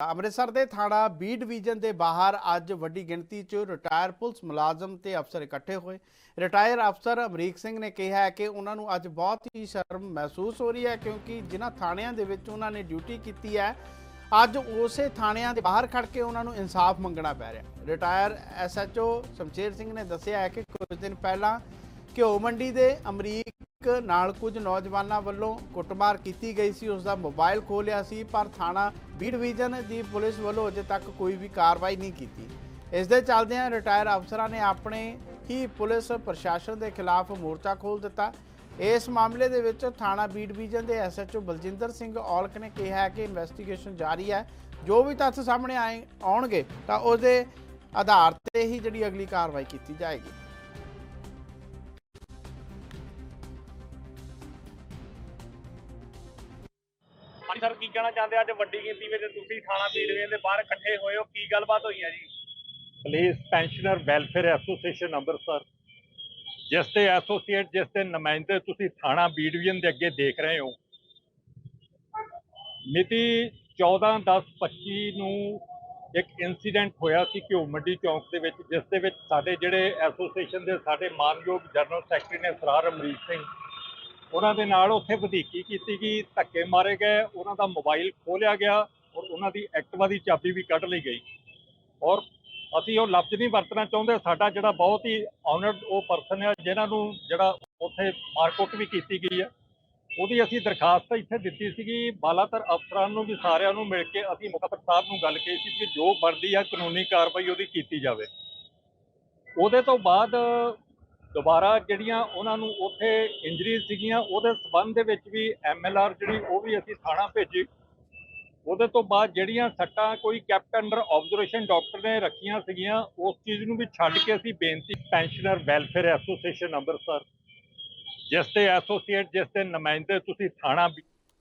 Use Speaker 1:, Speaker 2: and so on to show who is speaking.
Speaker 1: ਅੰਮ੍ਰਿਤਸਰ ਦੇ ਥਾਣਾ B division ਦੇ ਬਾਹਰ ਅੱਜ ਵੱਡੀ ਗਿਣਤੀ 'ਚ ਰਿਟਾਇਰ ਪੁਲਿਸ ਮੁਲਾਜ਼ਮ ਤੇ ਅਫਸਰ ਇਕੱਠੇ ਹੋਏ। ਰਿਟਾਇਰ ਅਫਸਰ ਅਮਰੀਕ ਸਿੰਘ ਨੇ ਕਿਹਾ ਹੈ ਕਿ ਉਹਨਾਂ ਨੂੰ ਅੱਜ ਬਹੁਤ ਹੀ ਸ਼ਰਮ ਮਹਿਸੂਸ ਹੋ ਰਹੀ ਹੈ ਕਿਉਂਕਿ ਜਿਨ੍ਹਾਂ ਥਾਣਿਆਂ ਦੇ ਵਿੱਚ ਉਹਨਾਂ ਨੇ ਡਿਊਟੀ ਕੀਤੀ ਹੈ, ਅੱਜ ਉਸੇ ਥਾਣਿਆਂ ਦੇ ਬਾਹਰ ਖੜ ਕੇ ਉਹਨਾਂ ਨੂੰ ਇਨਸਾਫ ਮੰਗਣਾ ਪੈ ਰਿਹਾ ਰਿਟਾਇਰ ਐਸਐਚਓ ਸ਼ਮਸ਼ੇਰ ਸਿੰਘ ਨੇ ਦੱਸਿਆ ਹੈ ਕਿ ਕੁਝ ਦਿਨ ਪਹਿਲਾਂ ਘਿਓ ਮੰਡੀ ਦੇ ਅਮਰੀਕ ਨਾਲ ਕੁਝ ਨੌਜਵਾਨਾਂ ਵੱਲੋਂ ਕੁੱਟਮਾਰ ਕੀਤੀ ਗਈ ਸੀ ਉਸ ਦਾ ਮੋਬਾਈਲ ਖੋਲਿਆ ਸੀ, ਪਰ ਥਾਣਾ ਬੀ ਡਿਵੀਜ਼ਨ ਦੀ ਪੁਲਿਸ ਵੱਲੋਂ ਅਜੇ ਤੱਕ ਕੋਈ ਵੀ ਕਾਰਵਾਈ ਨਹੀਂ ਕੀਤੀ। ਇਸ ਦੇ ਚੱਲਦਿਆਂ ਰਿਟਾਇਰ ਅਫਸਰਾਂ ਨੇ ਆਪਣੇ ਹੀ ਪੁਲਿਸ ਪ੍ਰਸ਼ਾਸਨ ਦੇ ਖਿਲਾਫ ਮੋਰਚਾ ਖੋਲ ਦਿੱਤਾ। ਇਸ ਮਾਮਲੇ ਦੇ ਵਿੱਚ ਥਾਣਾ ਬੀ ਡਿਵੀਜ਼ਨ ਦੇ ਐਸਐਚਓ ਬਲਜਿੰਦਰ ਸਿੰਘ ਔਲਖ ਨੇ ਕਿਹਾ ਹੈ ਕਿ ਇਨਵੈਸਟੀਗੇਸ਼ਨ ਜਾਰੀ ਹੈ। ਜੋ ਵੀ ਤੱਥ ਸਾਹਮਣੇ ਆਏ, ਆਉਣਗੇ, ਤਾਂ ਉਹਦੇ ਆਧਾਰ ਤੇ ਹੀ ਜਿਹੜੀ ਅਗਲੀ ਕਾਰਵਾਈ ਕੀਤੀ ਜਾਏਗੀ।
Speaker 2: ਹਾਂਜੀ ਸਰ, ਕੀ ਕਹਿਣਾ ਚਾਹੁੰਦੇ ਅੱਜ ਵੱਡੀ ਗਿਣਤੀ ਵਿੱਚ ਤੁਸੀਂ ਥਾਣਾ ਪੀੜਵੇ ਦੇ ਬਾਹਰ ਇਕੱਠੇ ਹੋਏ ਹੋ। ਕੀ ਗੱਲਬਾਤ ਹੋਈ ਹੈ ਜੀ?
Speaker 3: Police pensioner welfare association Amritsar ਜਿਸ ਦੇ ਐਸੋਸੀਏਟ, ਜਿਸ ਦੇ ਨੁਮਾਇੰਦੇ ਤੁਸੀਂ ਥਾਣਾ ਬੀ ਦੇ ਅੱਗੇ ਦੇਖ ਰਹੇ ਹੋ। ਮਿਤੀ 14/10/25 ਨੂੰ ਇੱਕ ਇਨਸੀਡੈਂਟ ਹੋਇਆ ਸੀ ਘਿਓ ਮੰਡੀ ਚੌਂਕ ਦੇ ਵਿੱਚ, ਜਿਸ ਦੇ ਵਿੱਚ ਸਾਡੇ ਜਿਹੜੇ ਐਸੋਸੀਏਸ਼ਨ ਦੇ ਸਾਡੇ ਮਾਨਯੋਗ ਜਨਰਲ ਸੈਕਟਰੀ ਨੇ ਸਰਾਰ ਅਮਰੀਤ ਸਿੰਘ ਉਹਨਾਂ ਦੇ ਨਾਲ ਉੱਥੇ ਵਧੀਕੀ ਕੀਤੀ ਗਈ ਧੱਕੇ ਮਾਰੇ ਗਏ, ਉਹਨਾਂ ਦਾ ਮੋਬਾਈਲ ਖੋਲਿਆ ਗਿਆ ਔਰ ਉਹਨਾਂ ਦੀ ਐਕਟਿਵਾ ਦੀ ਚਾਬੀ ਵੀ ਕੱਢ ਲਈ ਗਈ। ਔਰ ਅਸੀਂ ਉਹ ਲਫ਼ਜ਼ ਨਹੀਂ ਵਰਤਣਾ ਚਾਹੁੰਦੇ, ਸਾਡਾ ਜਿਹੜਾ ਬਹੁਤ ਹੀ ਆਨਰਡ ਉਹ ਪਰਸਨ ਹੈ ਜਿਨ੍ਹਾਂ ਨੂੰ ਜਿਹੜਾ ਉੱਥੇ ਮਾਰਕੁੱਟ ਵੀ ਕੀਤੀ ਗਈ ਹੈ ਉਹਦੀ ਅਸੀਂ ਦਰਖਾਸਤ ਇੱਥੇ ਦਿੱਤੀ ਸੀਗੀ, ਬਾਲਾਤਰ ਅਫਸਰਾਂ ਨੂੰ ਵੀ ਸਾਰਿਆਂ ਨੂੰ ਮਿਲ ਕੇ ਅਸੀਂ ਮੁਖਤਰ ਸਾਹਿਬ ਨੂੰ ਗੱਲ ਕਹੀ ਸੀ ਕਿ ਜੋ ਬਣਦੀ ਆ ਕਾਨੂੰਨੀ ਕਾਰਵਾਈ ਉਹਦੀ ਕੀਤੀ ਜਾਵੇ। ਉਹਦੇ ਤੋਂ ਬਾਅਦ ਦੁਬਾਰਾ ਜਿਹੜੀਆਂ ਉਹਨਾਂ ਨੂੰ ਉੱਥੇ ਇੰਜਰੀਜ਼ ਸੀਗੀਆਂ, ਉਹਦੇ ਸਬੰਧ ਦੇ ਵਿੱਚ ਵੀ ਐਮਐਲਆਰ ਜਿਹੜੀ, ਉਹ ਵੀ ਅਸੀਂ ਥਾਣਾ ਭੇਜੀ। ਉਹਦੇ ਤੋਂ ਬਾਅਦ ਜਿਹੜੀਆਂ ਸੱਟਾਂ ਕੋਈ ਕੈਪਟਨ ਅੰਡਰ ਆਬਜ਼ਰਵੇਸ਼ਨ ਡਾਕਟਰ ਨੇ ਰੱਖੀਆਂ ਸੀਗੀਆਂ, ਉਸ ਚੀਜ਼ ਨੂੰ ਵੀ ਛੱਡ ਕੇ ਅਸੀਂ ਬੇਨਤੀ ਪੈਨਸ਼ਨਰ ਵੈਲਫੇਅਰ ਐਸੋਸੀਏਸ਼ਨ ਅੰਮ੍ਰਿਤਸਰ, ਜਿਸ ਦੇ ਐਸੋਸੀਏਟ ਜਿਸ ਦੇ ਨੁਮਾਇੰਦੇ ਤੁਸੀਂ ਥਾਣਾ